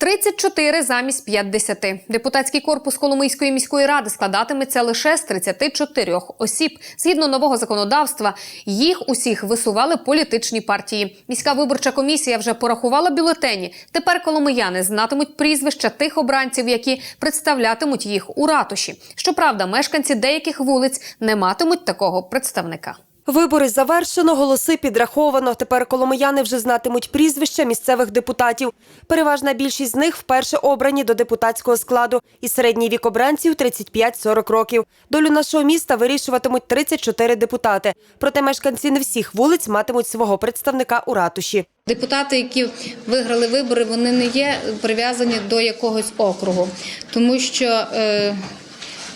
34 замість 50. Депутатський корпус Коломийської міської ради складатиметься лише з 34 осіб. Згідно нового законодавства, їх усіх висували політичні партії. Міська виборча комісія вже порахувала бюлетені. Тепер коломияни знатимуть прізвища тих обранців, які представлятимуть їх у ратуші. Щоправда, мешканці деяких вулиць не матимуть такого представника. Вибори завершено, голоси підраховано. Тепер коломияни вже знатимуть прізвища місцевих депутатів. Переважна більшість з них вперше обрані до депутатського складу. І середній вік обранців 35-40 років. Долю нашого міста вирішуватимуть 34 депутати. Проте мешканці не всіх вулиць матимуть свого представника у ратуші. Депутати, які виграли вибори, вони не є прив'язані до якогось округу, тому що е,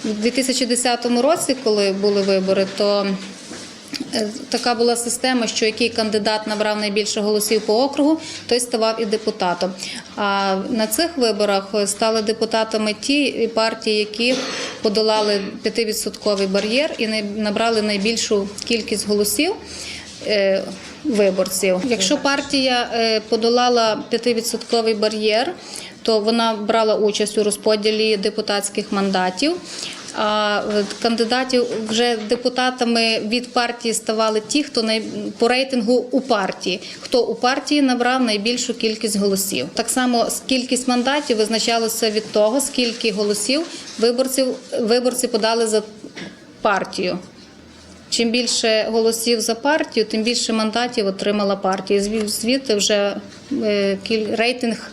у 2010 році, коли були вибори, то така була система, що який кандидат набрав найбільше голосів по округу, той ставав і депутатом. А на цих виборах стали депутатами ті партії, які подолали 5% бар'єр і набрали найбільшу кількість голосів е, виборців. Якщо партія е, подолала 5% бар'єр, то вона брала участь у розподілі депутатських мандатів. А кандидатів вже депутатами від партії ставали ті, хто най... по рейтингу у партії, хто у партії набрав найбільшу кількість голосів. Так само кількість мандатів визначалася від того, скільки голосів виборців виборці подали за партію. Чим більше голосів за партію, тим більше мандатів отримала партія. Зві- Звідти вже е, рейтинг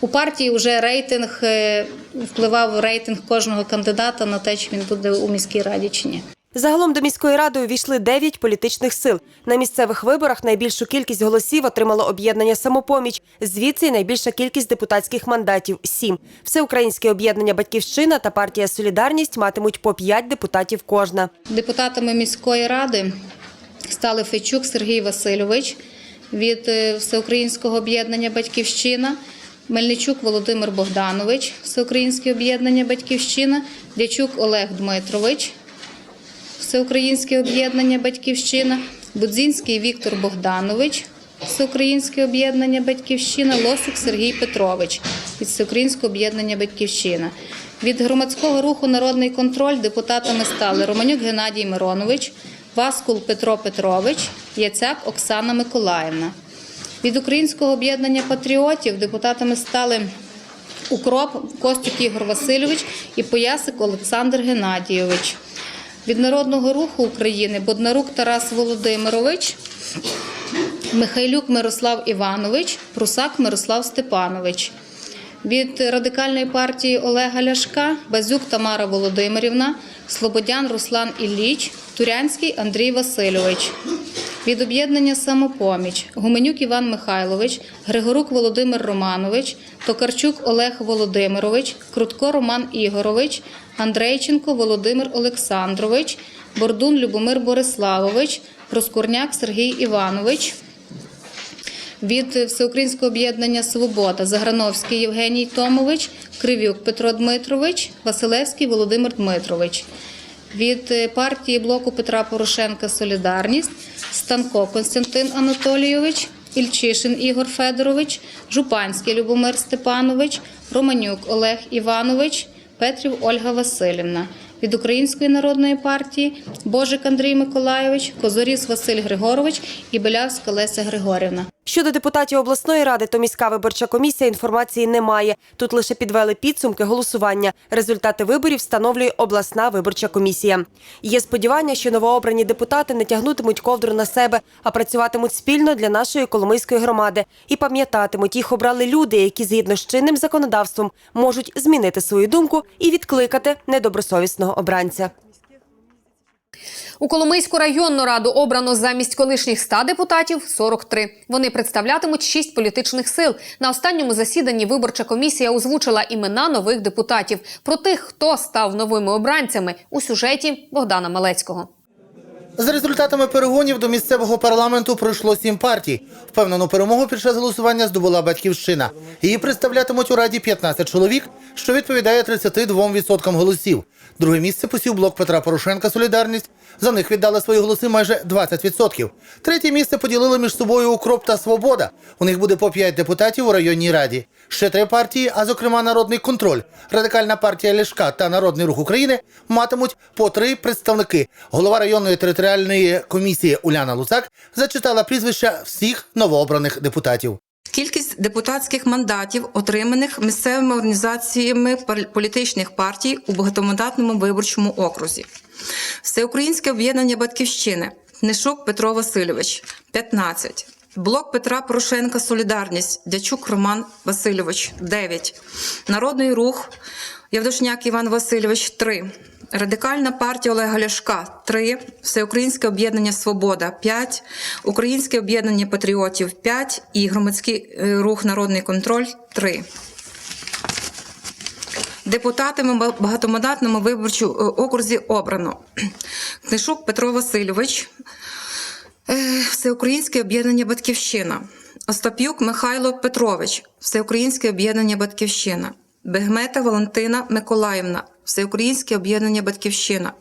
у партії вже рейтинг е, впливав рейтинг кожного кандидата на те, чи він буде у міській раді чи ні. Загалом до міської ради увійшли 9 політичних сил. На місцевих виборах найбільшу кількість голосів отримало об'єднання «Самопоміч». Звідси й найбільша кількість депутатських мандатів – 7. Всеукраїнське об'єднання «Батьківщина» та партія «Солідарність» матимуть по 5 депутатів кожна. Депутатами міської ради стали Фечук Сергій Васильович від е, Всеукраїнського об'єднання Батьківщина, Мельничук Володимир Богданович, Всеукраїнське об'єднання Батьківщина, Дячук Олег Дмитрович, Всеукраїнське об'єднання Батьківщина, Будзінський Віктор Богданович, Всеукраїнське об'єднання Батьківщина, Лосик Сергій Петрович від Всеукраїнського об'єднання Батьківщина. Від громадського руху Народний контроль депутатами стали Романюк Геннадій Миронович, Васкул Петро Петрович, Яцяк Оксана Миколаївна. Від Українського об'єднання патріотів депутатами стали Укроп Костюк Ігор Васильович і Поясик Олександр Геннадійович. Від Народного руху України Боднарук Тарас Володимирович, Михайлюк Мирослав Іванович, Прусак Мирослав Степанович. Від радикальної партії Олега Ляшка Базюк Тамара Володимирівна, Слободян Руслан Ілліч, Турянський Андрій Васильович. Від об'єднання Самопоміч Гуменюк Іван Михайлович, Григорук Володимир Романович, Токарчук Олег Володимирович, Крутко Роман Ігорович, Андрейченко Володимир Олександрович, Бордун Любомир Бориславович, Проскурняк Сергій Іванович. Від Всеукраїнського об'єднання Свобода Заграновський Євгеній Томович, Кривюк Петро Дмитрович, Василевський Володимир Дмитрович. Від е, партії блоку Петра Порошенка Солідарність Станко Константин Анатолійович, Ільчишин Ігор Федорович, Жупанський Любомир Степанович, Романюк Олег Іванович, Петрів Ольга Васильівна. Від Української народної партії Божик Андрій Миколайович, Козоріс Василь Григорович і Белявська Леся Григорівна. Щодо депутатів обласної ради, то міська виборча комісія інформації не має. Тут лише підвели підсумки голосування. Результати виборів встановлює обласна виборча комісія. Є сподівання, що новообрані депутати не тягнутимуть ковдру на себе, а працюватимуть спільно для нашої коломийської громади і пам'ятатимуть, їх обрали люди, які згідно з чинним законодавством можуть змінити свою думку і відкликати недобросовісного обранця. У Коломийську районну раду обрано замість колишніх 100 депутатів 43. Вони представлятимуть шість політичних сил. На останньому засіданні виборча комісія озвучила імена нових депутатів. Про тих, хто став новими обранцями у сюжеті Богдана Малецького. За результатами перегонів до місцевого парламенту пройшло сім партій. Впевнену перемогу під час голосування здобула батьківщина. Її представлятимуть у раді 15 чоловік, що відповідає 32% голосів. Друге місце посів блок Петра Порошенка Солідарність. За них віддали свої голоси майже 20%. Третє місце поділили між собою Укроп та Свобода. У них буде по 5 депутатів у районній раді. Ще три партії, а зокрема Народний контроль, Радикальна партія Ляшка та Народний рух України матимуть по три представники. Голова районної територіальної комісії Уляна Луцак зачитала прізвища всіх новообраних депутатів. Кількість депутатських мандатів, отриманих місцевими організаціями політичних партій у багатомандатному виборчому окрузі. Всеукраїнське об'єднання Батьківщини. Нишук Петро Васильович 15. Блок Петра Порошенка Солідарність. Дячук Роман Васильович 9. Народний рух Явдошняк Іван Васильович 3. Радикальна партія Олега Ляшка 3, Всеукраїнське об'єднання Свобода 5, Українське об'єднання патріотів 5 і громадський е, рух Народний контроль 3. Депутатами ба- багатомандатному виборчому е, окрузі обрано. Книшук Петро Васильович, е, Всеукраїнське об'єднання Батьківщина, Остап'юк Михайло Петрович, Всеукраїнське об'єднання Батьківщина, Бегмета Валентина Миколаївна, Всеукраїнське об'єднання Батьківщина,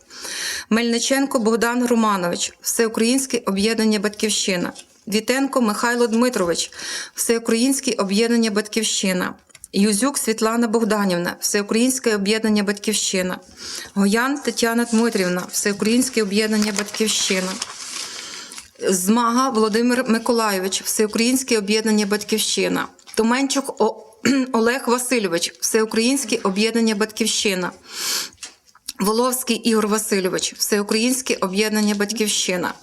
Мельниченко Богдан Романович, Всеукраїнське об'єднання Батьківщина, Вітенко Михайло Дмитрович, Всеукраїнське об'єднання Батьківщина. Юзюк Світлана Богданівна, Всеукраїнське об'єднання Батьківщина, Гоян Тетяна Дмитрівна, Всеукраїнське об'єднання Батьківщина. Змага Володимир Миколайович, Всеукраїнське об'єднання Батьківщина. Туменчук О- Олег Васильович, Всеукраїнське об'єднання Батьківщина. Воловський Ігор Васильович, Всеукраїнське об'єднання Батьківщина.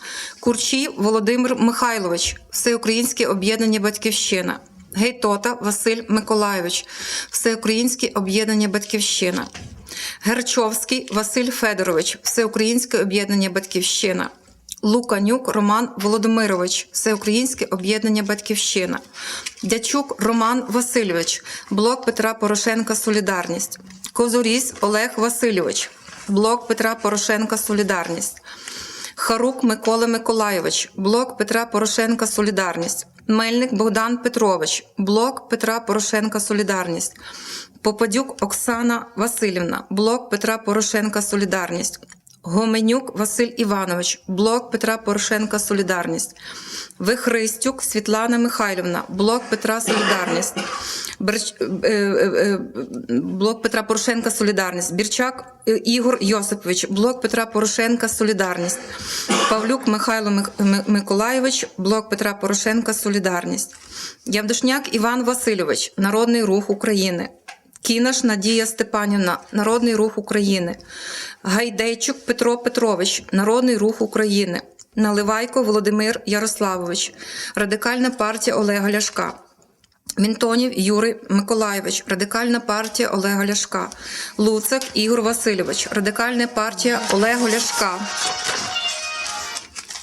Курчій Володимир Михайлович, Всеукраїнське об'єднання Батьківщина. Гейтота Василь Миколайович, Всеукраїнське об'єднання Батьківщина. Герчовський Василь Федорович, Всеукраїнське об'єднання Батьківщина. Луканюк Роман Володимирович, Всеукраїнське об'єднання Батьківщина. Дячук Роман Васильович, Блок Петра Порошенка Солідарність. Козуріс Олег Васильович, Блок Петра Порошенка Солідарність. Харук Микола Миколайович, Блок Петра Порошенка Солідарність. Мельник Богдан Петрович, Блок Петра Порошенка Солідарність. Попадюк Оксана Васильівна, Блок Петра Порошенка Солідарність. Гоменюк Василь Іванович, Блок Петра Порошенка Солідарність. Вихристюк Світлана Михайлівна, Блок Петра Солідарність. Берч... е, е, е, Блок Петра Порошенка Солідарність. Бірчак Ігор Йосипович, Блок Петра Порошенка Солідарність. Павлюк Михайло Мик- Миколайович, Блок Петра Порошенка Солідарність. Явдошняк Іван Васильович, Народний рух України. Кінаш Надія Степанівна, Народний рух України. Гайдейчук Петро Петрович, Народний рух України. Наливайко Володимир Ярославович, Радикальна партія Олега Ляшка. Мінтонів Юрій Миколайович, Радикальна партія Олега Ляшка. Луцак Ігор Васильович, Радикальна партія Олега Ляшка.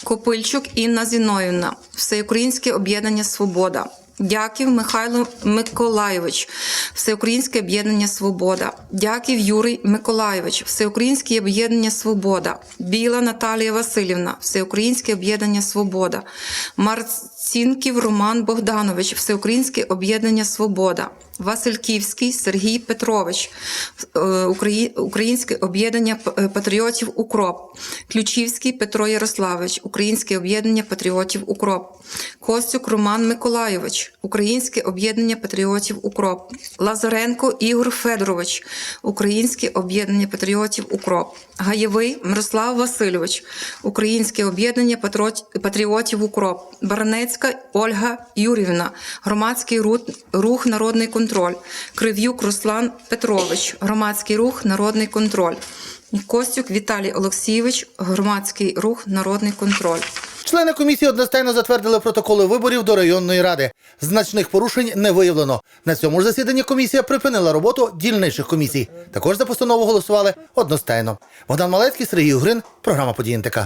Копильчук Інна Зіновівна, Всеукраїнське об'єднання Свобода. Дяків Михайло Миколайович, Всеукраїнське об'єднання Свобода. Дяків Юрій Миколайович, Всеукраїнське об'єднання Свобода. Біла Наталія Васильівна, Всеукраїнське об'єднання Свобода. Марцінків Роман Богданович, Всеукраїнське об'єднання Свобода. Васильківський Сергій Петрович, е, Українське об'єднання е, патріотів Укроп, Ключівський Петро Ярославович, Українське об'єднання патріотів Укроп, Костюк Роман Миколайович, Українське об'єднання патріотів Укроп, Лазаренко Ігор Федорович, Українське об'єднання патріотів Укроп, Гаєвий Мирослав Васильович, Українське об'єднання патріотів Укроп, Баранецька Ольга Юрівна, Громадський рух Народний контроль, Крив'юк Руслан Петрович, Громадський рух Народний контроль, Костюк Віталій Олексійович, Громадський рух Народний контроль. Члени комісії одностайно затвердили протоколи виборів до районної ради. Значних порушень не виявлено. На цьому ж засіданні комісія припинила роботу дільничних комісій. Також за постанову голосували одностайно. Богдан Малецький, Сергій Угрин, програма «Події НТК».